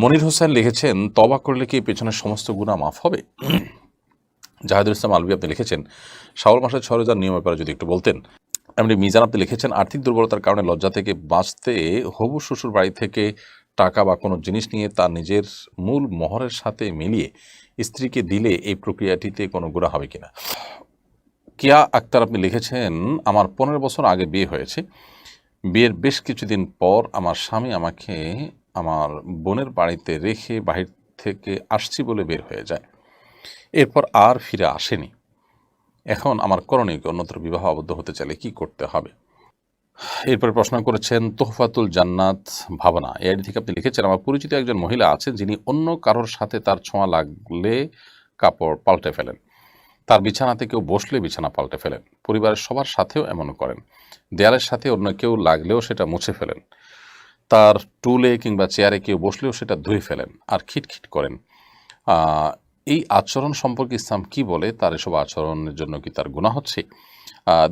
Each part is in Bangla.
মনির হোসেন লিখেছেন তবা করলে কি পেছনের সমস্ত গুণা মাফ হবে? জাহেদুল ইসলাম আলবি আপনি লিখেছেন, শাওয়াল মাসের ছয় রোজার নিয়ম ব্যাপারে যদি একটু বলতেন। এমনি মিজান আপনি লিখেছেন, আর্থিক দুর্বলতার কারণে লজ্জা থেকে বাঁচতে হবু শ্বশুর বাড়ি থেকে টাকা বা কোনো জিনিস নিয়ে তার নিজের মূল মহরের সাথে মিলিয়ে স্ত্রীকে দিলে এই প্রক্রিয়াটিতে কোনো গুণা হবে কিনা? কিয়া আক্তার আপনি লিখেছেন, আমার পনেরো বছর আগে বিয়ে হয়েছে। বিয়ের বেশ কিছুদিন পর আমার স্বামী আমাকে আমার বোনের বাড়িতে রেখে বাহির থেকে আসছি বলে বের হয়ে যায়। এরপর আর ফিরে আসেনি। এখন আমার করণীয় অন্যত্র বিবাহ আবদ্ধ হতে চাইলে কি করতে হবে? এরপরে প্রশ্ন করেছেন, তোহফাতুল জান্নাত ভাবনা। এই আইডি থেকে আপনি লিখেছেন, আমার পরিচিত একজন মহিলা আছেন যিনি অন্য কারোর সাথে তার ছোঁয়া লাগলে কাপড় পাল্টে ফেলেন। তার বিছানাতে কেউ বসলে বিছানা পাল্টে ফেলেন। পরিবারের সবার সাথেও এমন করেন। দেয়ালের সাথে অন্য কেউ লাগলেও সেটা মুছে ফেলেন। তার টুলে কিংবা চেয়ারে কেউ বসলেও সেটা ধুয়ে ফেলেন আর খিটখিট করেন। এই আচরণ সম্পর্কে ইসলাম কি বলে? তার এসব আচরণের জন্য কি তার গুণা হচ্ছে?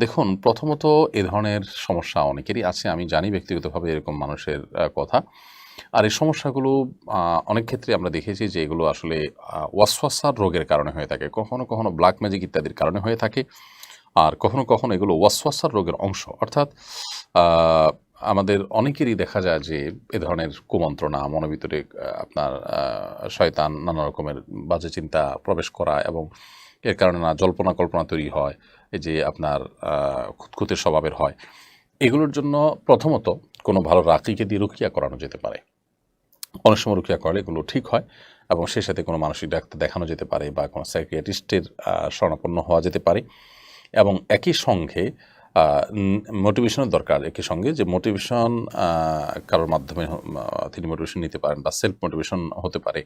দেখুন, প্রথমত এ ধরনের সমস্যা অনেকেরই আছে। আমি জানি ব্যক্তিগতভাবে এরকম মানুষের কথা। আর এই সমস্যাগুলো অনেক ক্ষেত্রে আমরা দেখেছি যে এগুলো আসলে ওয়াসওয়াসার রোগের কারণে হয়ে থাকে। কখনো কখনো ব্ল্যাক ম্যাজিক ইত্যাদির কারণে হয়ে থাকে। আর কখনো কখনো এগুলো ওয়াসওয়াসার রোগের অংশ। অর্থাৎ আমাদের অনেকেরই দেখা যায় যে এ ধরনের কুমন্ত্রণা মনের ভিতরে আপনার শয়তান নানা রকমের বাজে চিন্তা প্রবেশ করা এবং এর কারণে না জল্পনা কল্পনা তৈরি হয় এই যে আপনার আহ, খুঁতখুঁতে স্বভাবের হয়। এগুলোর জন্য প্রথমত কোনো ভালো রাকিকে দিয়ে রুকিয়া করানো যেতে পারে। অনেক সময় রুকিয়া করলে এগুলো ঠিক হয় এবং সেই সাথে কোনো মানসিক ডাক্তার দেখানো যেতে পারে বা কোনো সাইকিয়াট্রিস্টের শরণাপন্ন হওয়া যেতে পারে। এবং একই সঙ্গে মোটিভেশনের দরকার একই সঙ্গে যে মোটিভেশন কারোর মাধ্যমে তিনি মোটিভেশন নিতে পারেন বা সেলফ মোটিভেশন হতে পারে।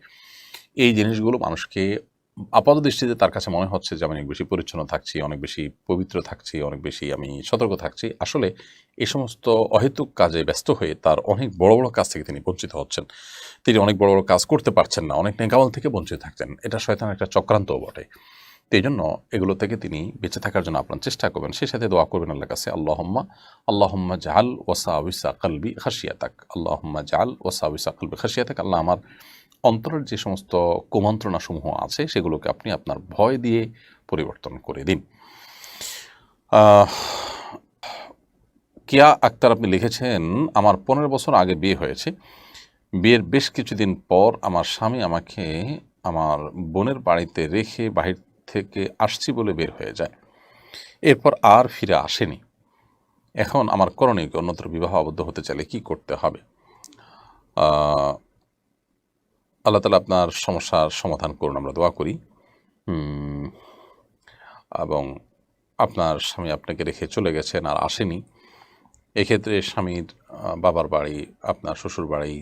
এই জিনিসগুলো মানুষকে আপাত দৃষ্টিতে তার কাছে মনে হচ্ছে যে আমি অনেক বেশি পরিচ্ছন্ন থাকছি, অনেক বেশি পবিত্র থাকছি, অনেক বেশি আমি সতর্ক থাকছি। আসলে এই সমস্ত অহেতুক কাজে ব্যস্ত হয়ে তার অনেক বড় বড় কাজ থেকে তিনি বঞ্চিত হচ্ছেন। তিনি অনেক বড় বড় কাজ করতে পারছেন না, অনেক নেকামল থেকে বঞ্চিত থাকছেন। এটা শয়তান একটা চক্রান্তও বটে। এই জন্য এগুলো থেকে তিনি বেঁচে থাকার জন্য আপনার চেষ্টা করবেন। সেই সাথে দোয়া করবেন আল্লাহ কাছে, আল্লাহম্মা আল্লাহম্মা জাহাল ওয়াসাউসা কালবি খাসিয়াতাক আল্লাহম্মা জাহাল ওয়াসাউসা কালবি খাসিয়াতাক আল্লাহ আমার অন্তরের যে সমস্ত কুমন্ত্রণাসমূহ আছে, সেগুলোকে আপনি আপনার ভয় দিয়ে পরিবর্তন করে দিন। কিয়া আক্তার আপনি লিখেছেন, আমার পনেরো বছর আগে বিয়ে হয়েছে। বিয়ের বেশ কিছুদিন পর আমার স্বামী আমাকে আমার বোনের বাড়িতে রেখে বাহির থেকে আসছি বলে বের হয়ে যায়। এরপর আর ফিরে আসেনি। এখন আমার করণীয় অন্যত্র বিবাহ আবদ্ধ হতে চাইলে কি করতে হবে? আল্লাহ তালা আপনার সমস্যার সমাধান করুন, আমরা দোয়া করি। এবং আপনার স্বামী আপনাকে রেখে চলে গেছেন আর আসেনি। এক্ষেত্রে স্বামীর বাবার বাড়ি, আপনার শ্বশুর বাড়ি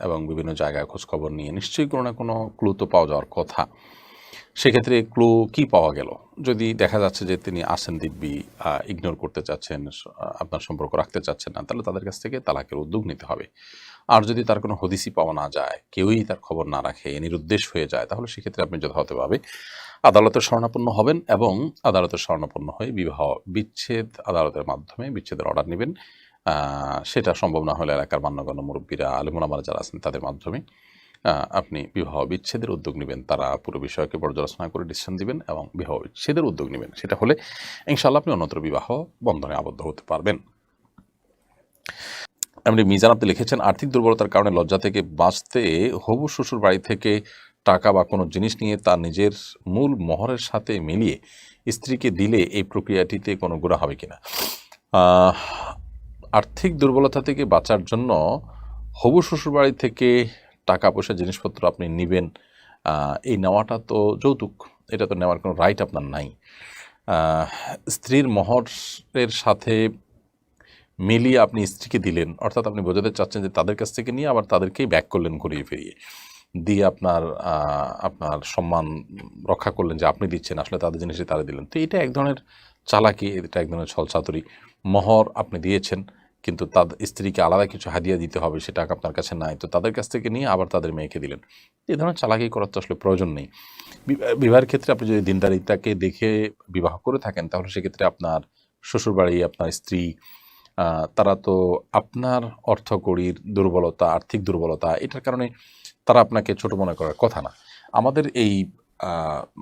এবং বিভিন্ন জায়গায় খোঁজখবর নিয়ে নিশ্চয়ই কোনো না কোনো ক্লু তো পাওয়া যাওয়ার কথা। সেক্ষেত্রে ক্লু কি পাওয়া গেল? যদি দেখা যাচ্ছে যে তিনি আসেন দিব্যি ইগনোর করতে চাচ্ছেন আপনার সম্পর্ক রাখতে চাচ্ছেন না, তাহলে তাদের কাছ থেকে তালাকের উদ্যোগ নিতে হবে। আর যদি তার কোনো হদিসি পাওয়া না যায়, কেউই তার খবর না রাখে, নিরুদ্দেশ হয়ে যায়, তাহলে সেক্ষেত্রে আপনি যথাযথভাবে আদালতের শরণাপন্ন হবেন এবং আদালতের শরণাপন্ন হয়ে বিবাহ বিচ্ছেদ, আদালতের মাধ্যমে বিচ্ছেদের অর্ডার নেবেন। সেটা সম্ভব না হলে এলাকার মান্যগণ্য মুরব্বীরা, আলিমুলামারা যারা আছেন তাদের মাধ্যমে। আপনি বিবাহ বিচ্ছেদের উদ্যোগ নেবেন, তারা পুরো বিষয়কে পর্যালোচনা করে ডিসিশন দিবেন এবং বিবাহ বিচ্ছেদের উদ্যোগ নেবেন। সেটা হলে ইনশাল্লাহ আপনি অন্যত্র বিবাহ বন্ধনে আবদ্ধ হতে পারবেন। এমনি মিজান আপনি লিখেছেন, আর্থিক দুর্বলতার কারণে লজ্জা থেকে বাঁচতে হবু শ্বশুর বাড়ি থেকে টাকা বা কোনো জিনিস নিয়ে তার নিজের মূল মহরের সাথে মিলিয়ে স্ত্রীকে দিলে এই প্রক্রিয়াটিতে কোনো গুণা হবে কিনা? আর্থিক দুর্বলতা থেকে বাঁচার জন্য হবু শ্বশুর বাড়ি থেকে টাকা পয়সা জিনিসপত্র আপনি নেবেন এই নেওয়াটা তো যৌতুক। এটা তো নেওয়ার কোনো রাইট আপনার নাই। স্ত্রীর মহরের সাথে মিলিয়ে আপনি স্ত্রীকে দিলেন, অর্থাৎ আপনি বোঝাতে চাচ্ছেন যে তাদের কাছ থেকে নিয়ে আবার তাদেরকেই ব্যাক করলেন ঘুরিয়ে ফিরিয়ে। দিয়ে আপনার আপনার সম্মান রক্ষা করলেন যে আপনি দিচ্ছেন, আসলে তাদের জিনিসই তারা দিলেন। তো এটা এক ধরনের চালাকি, এটা এক ধরনের ছলচাতুরি। মহর আপনি দিয়েছেন কিন্তু তাদের স্ত্রীকে আলাদা কিছু হাদিয়া দিতে হবে সেটা আপনার কাছে নাই। তো তাদের কাছ থেকে নিয়ে আবার তাদের মেয়েকে দিলেন। এই ধরনের চালাকি করার তো আসলে প্রয়োজন নেই। বিবাহ- বিবাহের ক্ষেত্রে আপনি যদি দিনদারিতাকে দেখে বিবাহ করে থাকেন, তাহলে সেক্ষেত্রে আপনার শ্বশুরবাড়ি, আপনার স্ত্রী তারা তো আপনার অর্থকড়ির দুর্বলতা, আর্থিক দুর্বলতা, এটার কারণে তারা আপনাকে ছোট মনে করার কথা না। আমাদের এই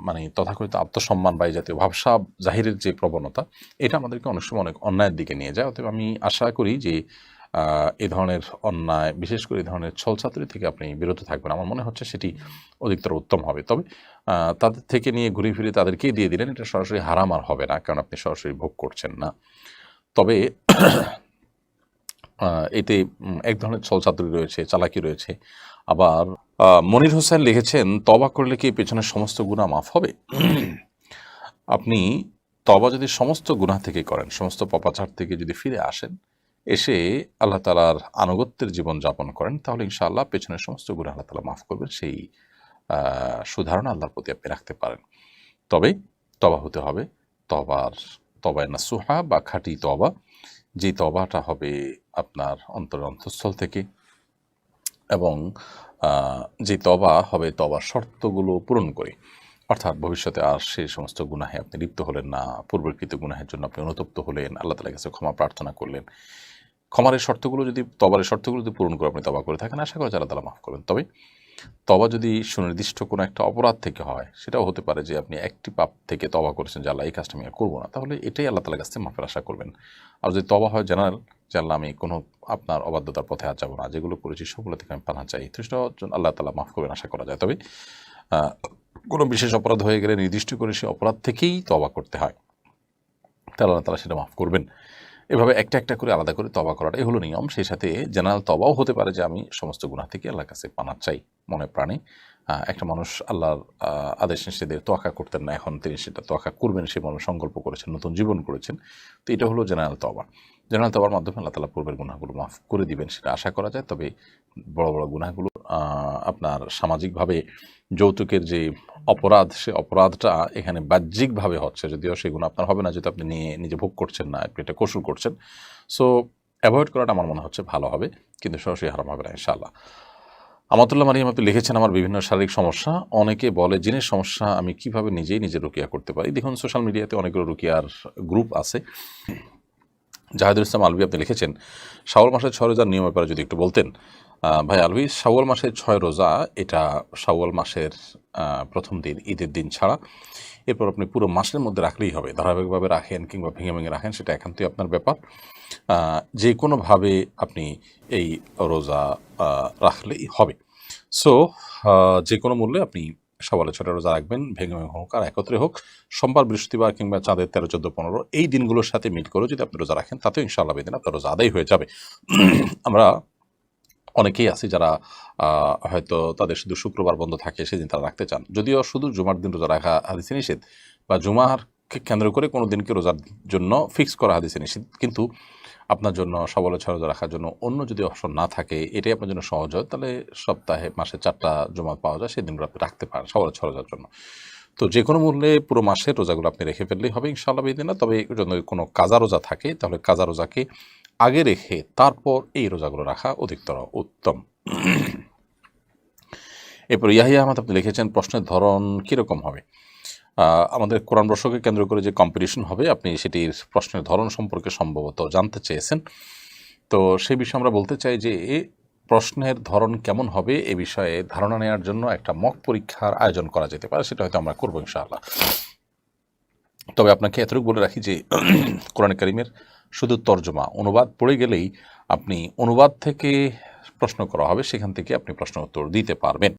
মানে তথাকথিত আত্মসম্মান বা এই জাতীয় ভাবসা, জাহিরের যে প্রবণতা, এটা আমাদেরকে অনেক সময় অনেক অন্যায়ের দিকে নিয়ে যায়। অতএব আমি আশা করি যে এ ধরনের অন্যায়, বিশেষ করে এই ধরনের ছলছাতুরি থেকে আপনি বিরত থাকবেন। আমার মনে হচ্ছে সেটি অধিকতর উত্তম হবে। তবে তাদের থেকে নিয়ে ঘুরে ফিরে তাদেরকেই দিয়ে দিলেন, এটা সরাসরি হারাম আর হবে না, কারণ আপনি সরাসরি ভোগ করছেন না। তবে এতে এক ধরনের ছলচাতুরি রয়েছে, চালাকি রয়েছে। আবার মনির হোসেন লিখেছেন তবা করলে কি পেছনের সমস্ত গুণা মাফ হবে? আপনি তবা যদি সমস্ত গুনাহ থেকে করেন, সমস্ত পপাচার থেকে যদি ফিরে আসেন, এসে আল্লাহ তালার আনুগত্যের জীবন যাপন করেন, তাহলে ইনশাআল্লাহ পেছনের সমস্ত গুণা আল্লাহ তালা মাফ করবেন, সেই সুধারণা আল্লাহর প্রতি আপনি রাখতে পারেন। তবে তবা হতে হবে তবার তবায় না সুহা বা খাঁটি তবা যে তবাটা হবে আপনার অন্তরের অন্তঃস্থল থেকে এবং যে তবা হবে তবার শর্তগুলো পূরণ করে। অর্থাৎ ভবিষ্যতে আর সেই সমস্ত গুনাহে আপনি লিপ্ত হলেন না, পূর্বকৃত গুনাহের জন্য আপনি অনুতপ্ত হলেন, আল্লাহ তালার কাছে ক্ষমা প্রার্থনা করলেন। ক্ষমারের শর্তগুলো যদি তবারের শর্তগুলো যদি পূরণ করে আপনি তবা করে থাকেন, আশা করা আল্লাহ তালা মাফ করবেন। তবে তবা যদি সুনির্দিষ্ট কোনো একটা অপরাধ থেকে হয়, সেটাও হতে পারে যে আপনি একটি পাপ থেকে তবা করেছেন যে আল্লাহ এই কাজটা আমি করব না। তাহলে এটাই আল্লাহ তালার কাছ থেকে মাফের আশা করবেন। আর যদি তবা হয় জেনারেল, যে আল্লাহ আমি কোনো আপনার অবাধ্যতার পথে আর যাব না, যেগুলো করেছি সবগুলো থেকে আমি পানা চাই তো সেটা আল্লাহ তালা মাফ করবেন আশা করা যায়। তবে কোনো বিশেষ অপরাধ হয়ে গেলে নির্দিষ্ট করে সেই অপরাধ থেকেই তবা করতে হয়। তাহলে আল্লাহ তালা সেটা মাফ করবেন। এভাবে একটা একটা করে আলাদা করে তবা করাটাই হলো নিয়ম। সেই সাথে জেনারেল তবাও হতে পারে যে আমি সমস্ত গুণা থেকে আল্লাহর কাছে পানা চাই মনে প্রাণে। একটা মানুষ আল্লাহর আদেশ নিষেধের তোয়াক্কা করতেন না, এখন তিনি সেটা তোয়াক্কা করবেন, সে মানুষ সংকল্প করেছেন, নতুন জীবন করেছেন। তো এটা হলো জেনারেল তবা জেনারেল তবার মাধ্যমে আল্লাহ তালা পূর্বের গুণাগুলো মাফ করে দিবেন, সেটা আশা করা যায়। তবে বড় বড় গুণাগুলো আপনার সামাজিকভাবে যৌতুকের যে অপরাধ, সে অপরাধটা এখানে বাহ্যিকভাবে হচ্ছে, যদিও সেগুলো আপনার হবে না, যেহেতু আপনি নিয়ে, নিজে ভোগ করছেন না, আপনি এটা কৌশল করছেন। সো অ্যাভয়েড করাটা আমার মনে হচ্ছে ভালো হবে, কিন্তু সরাসরি হারাম হবে না, ইনশাআল্লাহ। আমাতুল্লাহ মারিয়াম, আপনি লিখেছেন আমার বিভিন্ন শারীরিক সমস্যা। অনেকে বলে, জিনের সমস্যা আমি কীভাবে নিজেই নিজে রুকিয়া করতে পারি? দেখুন, সোশ্যাল মিডিয়াতে অনেকগুলো রুকিয়ার গ্রুপ আছে। জাহেদুল ইসলাম আলবি, আপনি লিখেছেন, শাওয়াল মাসের ছয় রোজার নিয়ম ব্যাপারে যদি একটু বলতেন ভাই আলবি শাওয়াল মাসের ছয় রোজা, এটা শাওয়াল মাসের প্রথম দিন, ঈদের দিন ছাড়া। এরপর আপনি পুরো মাসের মধ্যে রাখলেই হবে। ধারাবাহিকভাবে রাখেন কিংবা ভেঙে ভেঙে রাখেন, সেটা একান্তই আপনার ব্যাপার। যে কোনোভাবে আপনি এই রোজা রাখলেই হবে। সো যে কোনো মূল্যে আপনি সকালে ছটা রোজা রাখবেন, ভেঙে ভেঙে হোক আর একত্রে হোক। সোমবার, বৃহস্পতিবার কিংবা চাঁদের তেরো, চোদ্দ, পনেরো, এই দিনগুলোর সাথে মিট করে যদি আপনি রোজা রাখেন, তাতেও ইনশাআল্লাহ বেদিন আপনার রোজা আদায় হয়ে যাবে। আমরা অনেকেই আছে যারা হয়তো তাদের শুধু শুক্রবার বন্ধ থাকে, সেদিন তারা রাখতে চান। যদিও শুধু জুমার দিন রোজা রাখা হাদিসে নিষেধ বা জুমারকে কেন্দ্র করে কোনো দিনকে রোজার জন্য ফিক্স করা হাদিসে নিষেধ। কিন্তু আপনার জন্য সবলে ছয় রোজা রাখার জন্য অন্য যদি অপশন না থাকে, এটাই আপনার জন্য সহজ হয়। তাহলে সপ্তাহে, মাসে চারটা জমা পাওয়া যায় সেই দিনগুলো আপনি রাখতে পারেন সবলে ছয় রোজার জন্য। তো যে কোনো মূল্যে পুরো মাসের রোজাগুলো আপনি রেখে ফেললেই হবে ইনশাআল্লাহ বেদিন। তবে যদি কোনো কাজা রোজা থাকে, তাহলে কাজা রোজাকে আগে রেখে তারপর এই রোজাগুলো রাখা অধিকতর উত্তম। এরপর ইয়াহিয়া আহমদ, আপনি লিখেছেন প্রশ্নের ধরন কীরকম হবে? আমাদের কোরআন বর্ষকে কেন্দ্র করে যে কম্পিটিশন হবে, আপনি সেটির প্রশ্নের ধরন সম্পর্কে সম্ভবত জানতে চেয়েছেন। তো সেই বিষয়ে আমরা বলতে চাই যে প্রশ্নের ধরন কেমন হবে এ বিষয়ে ধারণা নেওয়ার জন্য একটা মক পরীক্ষার আয়োজন করা যেতে পারে, সেটা হয়তো আমরা করব ইনশাআল্লাহ। তবে আপনাকে এতটুকু বলে রাখি যে কোরআন করিমের শুধু তর্জমা, অনুবাদ পড়ে গেলেই আপনি অনুবাদ থেকে প্রশ্ন করা হবে, সেখান থেকে আপনি প্রশ্ন উত্তর দিতে পারবেন।